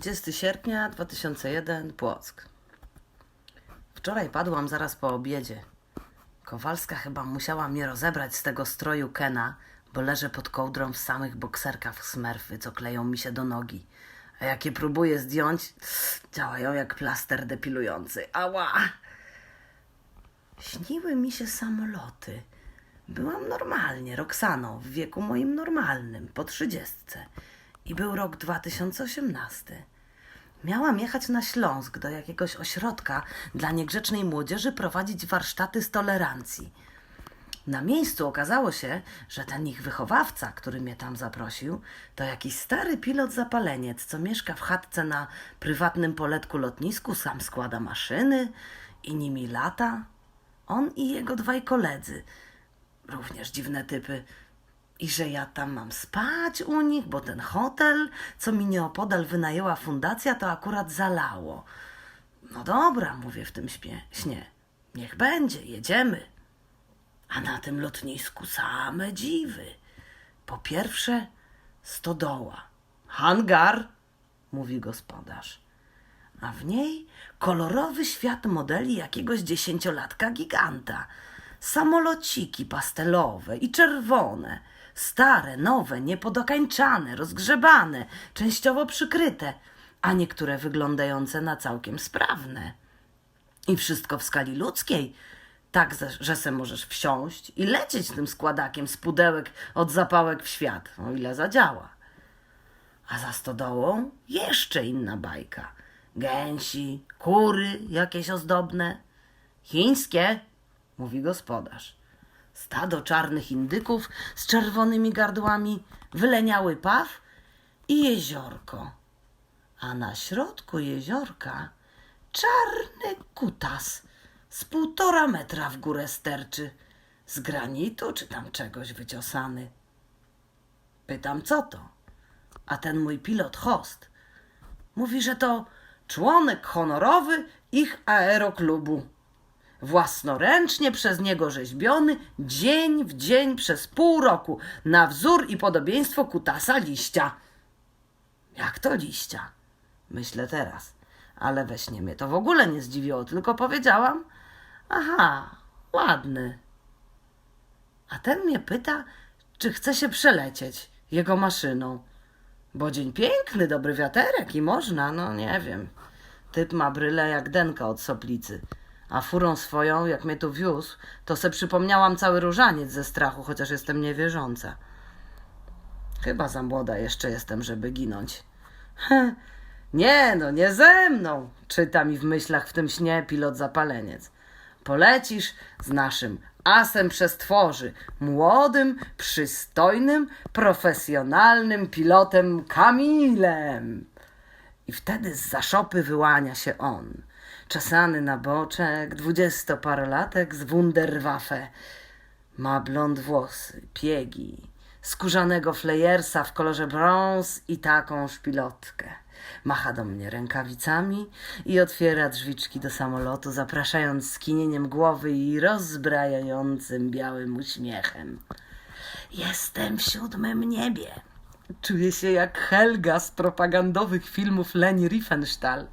30 sierpnia 2001, Płock. Wczoraj padłam zaraz po obiedzie. Kowalska chyba musiała mnie rozebrać z tego stroju Kena, bo leżę pod kołdrą w samych bokserkach smerfy, co kleją mi się do nogi. A jak je próbuję zdjąć, działają jak plaster depilujący. Ała! Śniły mi się samoloty. Byłam normalnie, Roxaną, w wieku moim normalnym, po trzydziestce. I był rok 2018. Miałam jechać na Śląsk do jakiegoś ośrodka dla niegrzecznej młodzieży prowadzić warsztaty z tolerancji. Na miejscu okazało się, że ten ich wychowawca, który mnie tam zaprosił, to jakiś stary pilot zapaleniec, co mieszka w chatce na prywatnym poletku lotnisku, sam składa maszyny i nimi lata. On i jego dwaj koledzy, również dziwne typy. I że ja tam mam spać u nich, bo ten hotel, co mi nieopodal wynajęła fundacja, to akurat zalało. No dobra, mówię w tym śpie- śnie. Niech będzie, jedziemy. A na tym lotnisku same dziwy. Po pierwsze, stodoła. Hangar, mówi gospodarz. A w niej kolorowy świat modeli jakiegoś dziesięciolatka giganta. Samolociki pastelowe i czerwone. Stare, nowe, niepodokańczane, rozgrzebane, częściowo przykryte, a niektóre wyglądające na całkiem sprawne. I wszystko w skali ludzkiej, tak, że se możesz wsiąść i lecieć tym składakiem z pudełek od zapałek w świat, o ile zadziała. A za stodołą jeszcze inna bajka. Gęsi, kury jakieś ozdobne. Chińskie, mówi gospodarz. Stado czarnych indyków z czerwonymi gardłami, wyleniały paw i jeziorko. A na środku jeziorka czarny kutas z półtora metra w górę sterczy, z granitu czy tam czegoś wyciosany. Pytam, co to? A ten mój pilot host mówi, że to członek honorowy ich aeroklubu. Własnoręcznie przez niego rzeźbiony dzień w dzień przez pół roku na wzór i podobieństwo kutasa liścia. Jak to liścia? Myślę teraz, ale we śnie mnie to w ogóle nie zdziwiło, tylko powiedziałam: Aha, ładny. A ten mnie pyta, czy chce się przelecieć jego maszyną. Bo dzień piękny, dobry wiaterek i można, no nie wiem. Typ ma bryle jak denka od soplicy. A furą swoją, jak mnie tu wiózł, to se przypomniałam cały różaniec ze strachu, chociaż jestem niewierząca. Chyba za młoda jeszcze jestem, żeby ginąć. Nie no, nie ze mną, czyta mi w myślach w tym śnie pilot zapaleniec. Polecisz z naszym asem przestworzy, młodym, przystojnym, profesjonalnym pilotem Kamilem. I wtedy z szopy wyłania się on. Czesany na boczek, dwudziestoparolatek z Wunderwaffe. Ma blond włosy, piegi, skórzanego flejersa w kolorze brąz i taką szpilotkę. Macha do mnie rękawicami i otwiera drzwiczki do samolotu, zapraszając skinieniem głowy i rozbrajającym białym uśmiechem. Jestem w siódmym niebie. Czuję się jak Helga z propagandowych filmów Leni Riefenstahl.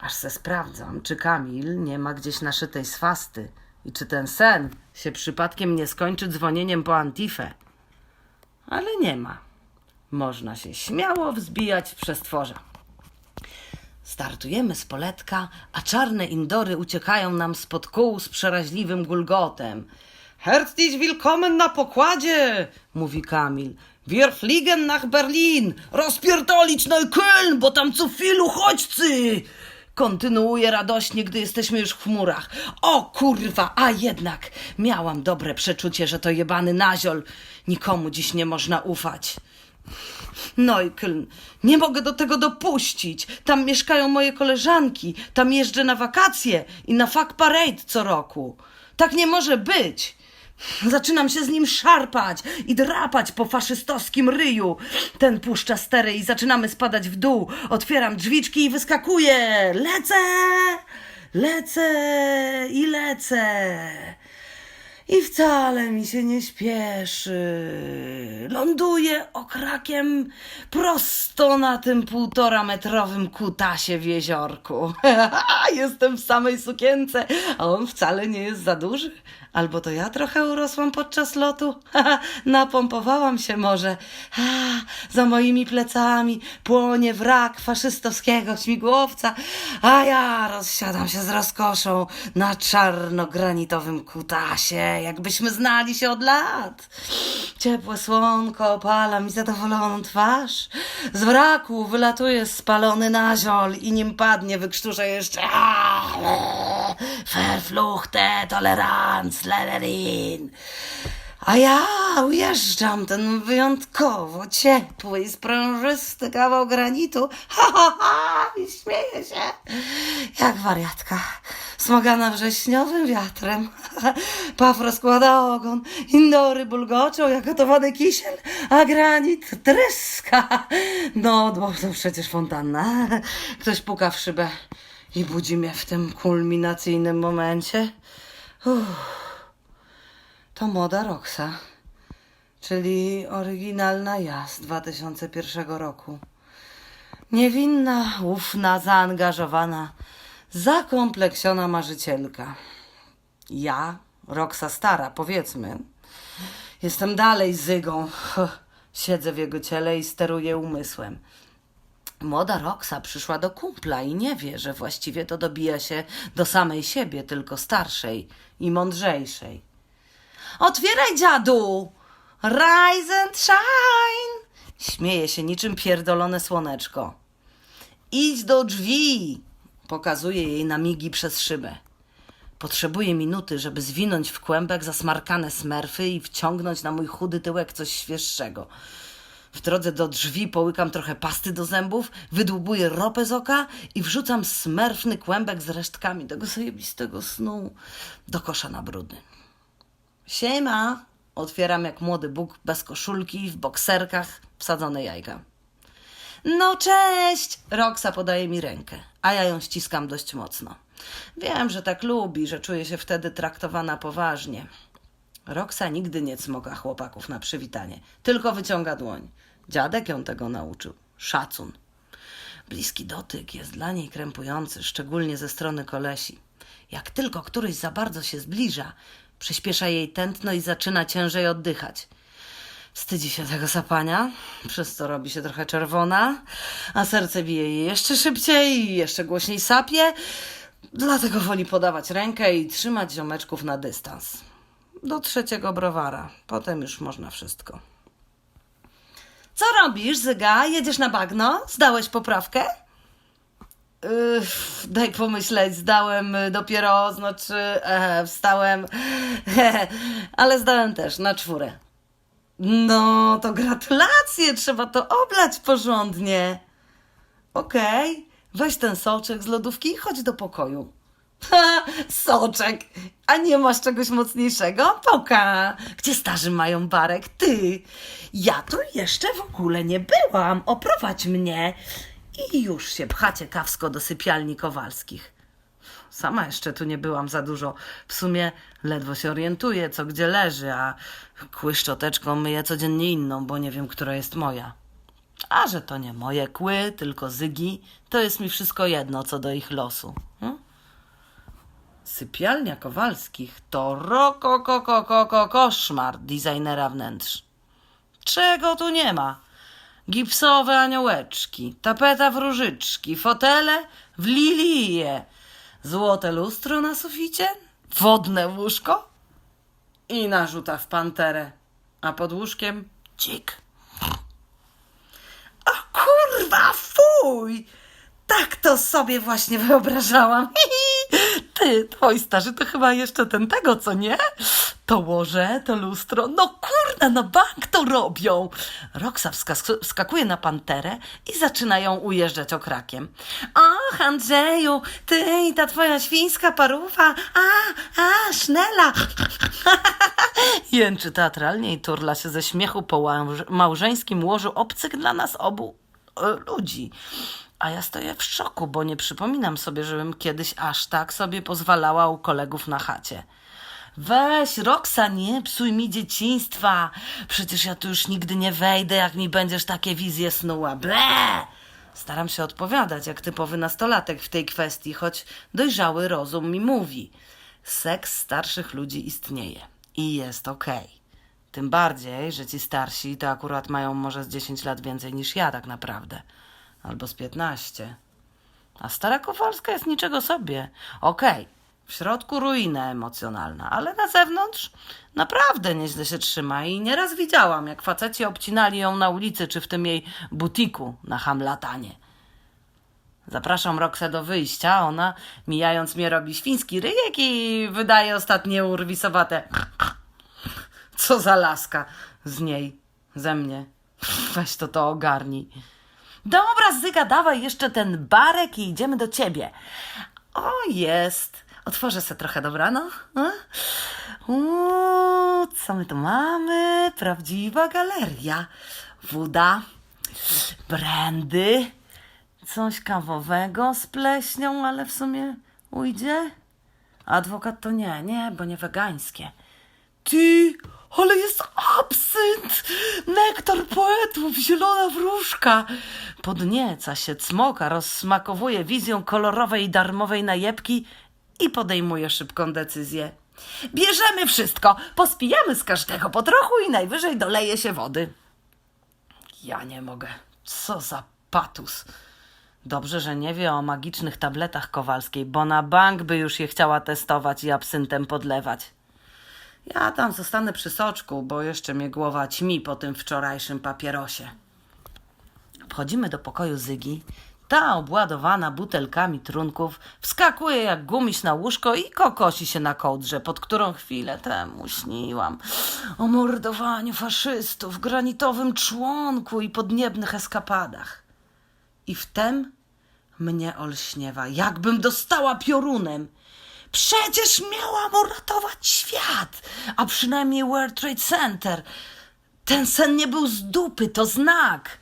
Aż se sprawdzam, czy Kamil nie ma gdzieś naszytej swasty i czy ten sen się przypadkiem nie skończy dzwonieniem po Antifę. Ale nie ma. Można się śmiało wzbijać w przestworza. Startujemy z poletka, a czarne indory uciekają nam spod kół z przeraźliwym gulgotem. Herzlich willkommen na pokładzie, mówi Kamil. Wir fliegen nach Berlin, rozpierdolić Neukölln, bo tam co chwilę uchodźcy. Kontynuuje radośnie, gdy jesteśmy już w chmurach. O kurwa, a jednak miałam dobre przeczucie, że to jebany naziol. Nikomu dziś nie można ufać. Neukölln, nie mogę do tego dopuścić. Tam mieszkają moje koleżanki, tam jeżdżę na wakacje i na fuck parade co roku. Tak nie może być. Zaczynam się z nim szarpać i drapać po faszystowskim ryju. Ten puszcza stery i zaczynamy spadać w dół. Otwieram drzwiczki i wyskakuję. Lecę, lecę i lecę. I wcale mi się nie śpieszy. Ląduję okrakiem prosto na tym półtora metrowym kutasie w jeziorku. Jestem w samej sukience, a on wcale nie jest za duży. Albo to ja trochę urosłam podczas lotu? Napompowałam się może. Za moimi plecami płonie wrak faszystowskiego śmigłowca, a ja rozsiadam się z rozkoszą na czarnogranitowym kutasie, jakbyśmy znali się od lat. Ciepłe słonko opala mi zadowoloną twarz. Z wraku wylatuje spalony naziol i nim padnie wykrztuszę jeszcze Verfluchte Toleranz, Lelerin. A ja ujeżdżam ten wyjątkowo ciepły i sprężysty kawał granitu. Ha, ha, ha! I śmieję się. Jak wariatka. Smogana wrześniowym wiatrem. Paw rozkłada ogon. Indory bulgoczą jak gotowany kisiel, a granit tryska. No, bo to przecież fontanna. Ktoś puka w szybę i budzi mnie w tym kulminacyjnym momencie. Uff. To moda Roxa, czyli oryginalna ja z 2001 roku. Niewinna, ufna, zaangażowana, zakompleksiona marzycielka. Ja, Roxa stara, powiedzmy, jestem dalej zygą. Siedzę w jego ciele i steruję umysłem. Młoda Roxa przyszła do kumpla i nie wie, że właściwie to dobija się do samej siebie, tylko starszej i mądrzejszej. Otwieraj, dziadu! Rise and shine! Śmieje się niczym pierdolone słoneczko. Idź do drzwi! Pokazuje jej na migi przez szybę. Potrzebuję minuty, żeby zwinąć w kłębek zasmarkane smerfy i wciągnąć na mój chudy tyłek coś świeższego. W drodze do drzwi połykam trochę pasty do zębów, wydłubuję ropę z oka i wrzucam smerfny kłębek z resztkami tego zajebistego snu do kosza na brudy. Siema! Otwieram jak młody Bóg bez koszulki, w bokserkach, wsadzone jajka. No cześć! Roxa podaje mi rękę, a ja ją ściskam dość mocno. Wiem, że tak lubi, że czuje się wtedy traktowana poważnie. Roxa nigdy nie cmoka chłopaków na przywitanie, tylko wyciąga dłoń. Dziadek ją tego nauczył. Szacun. Bliski dotyk jest dla niej krępujący, szczególnie ze strony kolesi. Jak tylko któryś za bardzo się zbliża, przyspiesza jej tętno i zaczyna ciężej oddychać. Wstydzi się tego sapania, przez co robi się trochę czerwona, a serce bije jej jeszcze szybciej i jeszcze głośniej sapie, dlatego woli podawać rękę i trzymać ziomeczków na dystans. Do trzeciego browara, potem już można wszystko. Co robisz, Zyga? Jedziesz na bagno? Zdałeś poprawkę? Yy, daj pomyśleć, zdałem y, dopiero, znaczy e, wstałem, ale zdałem też na czwórę. No, to gratulacje, trzeba to oblać porządnie. Okej, weź ten soczek z lodówki i chodź do pokoju. Ha, soczek, a nie masz czegoś mocniejszego? Poka, gdzie starzy mają barek? Ty, ja tu jeszcze w ogóle nie byłam, oprowadź mnie. I już się pchacie kawsko do sypialni Kowalskich. Sama jeszcze tu nie byłam za dużo. W sumie ledwo się orientuję, co gdzie leży, a kły szczoteczką myję codziennie inną, bo nie wiem, która jest moja. A że to nie moje kły, tylko zygi, to jest mi wszystko jedno co do ich losu. Hm? Sypialnia Kowalskich to rokokokokoko koszmar designera wnętrz. Czego tu nie ma? Gipsowe aniołeczki, tapeta w różyczki, fotele w lilie, złote lustro na suficie, wodne łóżko i narzuta w panterę, a pod łóżkiem dzik. O kurwa, fuj! Tak to sobie właśnie wyobrażałam. Ty, twoi starzy to chyba jeszcze ten tego, co nie? To łoże, to lustro. No kurna, na bank to robią. Roxa wskak- wskakuje na panterę i zaczyna ją ujeżdżać okrakiem. Och, Andrzeju, ty i ta twoja świńska paruwa. A, a, sznela. Jęczy teatralnie i turla się ze śmiechu po małżeńskim łożu obcych dla nas obu e, ludzi. A ja stoję w szoku, bo nie przypominam sobie, żebym kiedyś aż tak sobie pozwalała u kolegów na chacie. Weź, Roksa, nie psuj mi dzieciństwa. Przecież ja tu już nigdy nie wejdę, jak mi będziesz takie wizje snuła. Ble! Staram się odpowiadać jak typowy nastolatek w tej kwestii, choć dojrzały rozum mi mówi. Seks starszych ludzi istnieje i jest okej. Tym bardziej, że ci starsi to akurat mają może z 10 lat więcej niż ja tak naprawdę. Albo z 15. A stara Kowalska jest niczego sobie. Okej, w środku ruina emocjonalna, ale na zewnątrz naprawdę nieźle się trzyma i nieraz widziałam, jak faceci obcinali ją na ulicy czy w tym jej butiku na hamlatanie. Zapraszam Roksę do wyjścia, ona mijając mnie robi świński ryjek i wydaje ostatnie urwisowate co za laska z niej, ze mnie. Weź to to ogarnij. Dobra, Zyga, dawaj jeszcze ten barek i idziemy do ciebie. O, jest. Otworzę se trochę, dobra, no? Uuu, co my tu mamy? Prawdziwa galeria. Woda, brandy, coś kawowego z pleśnią, ale w sumie ujdzie? Adwokat to nie, nie, bo nie wegańskie. Ty, ale jest absynt! Nektar poetów, zielona wróżka! Podnieca się cmoka, rozsmakowuje wizją kolorowej darmowej najebki i podejmuje szybką decyzję. Bierzemy wszystko, pospijamy z każdego po trochu i najwyżej doleje się wody. Ja nie mogę. Co za patus. Dobrze, że nie wie o magicznych tabletach Kowalskiej, bo na bank by już je chciała testować i absyntem podlewać. Ja tam zostanę przy soczku, bo jeszcze mnie głowa ćmi po tym wczorajszym papierosie. Wchodzimy do pokoju Zygi. Ta obładowana butelkami trunków wskakuje jak gumiś na łóżko i kokosi się na kołdrze, pod którą chwilę temu śniłam o mordowaniu faszystów, granitowym członku i podniebnych eskapadach. I wtem mnie olśniewa, jakbym dostała piorunem. Przecież miałam uratować świat, a przynajmniej World Trade Center. Ten sen nie był z dupy, to znak.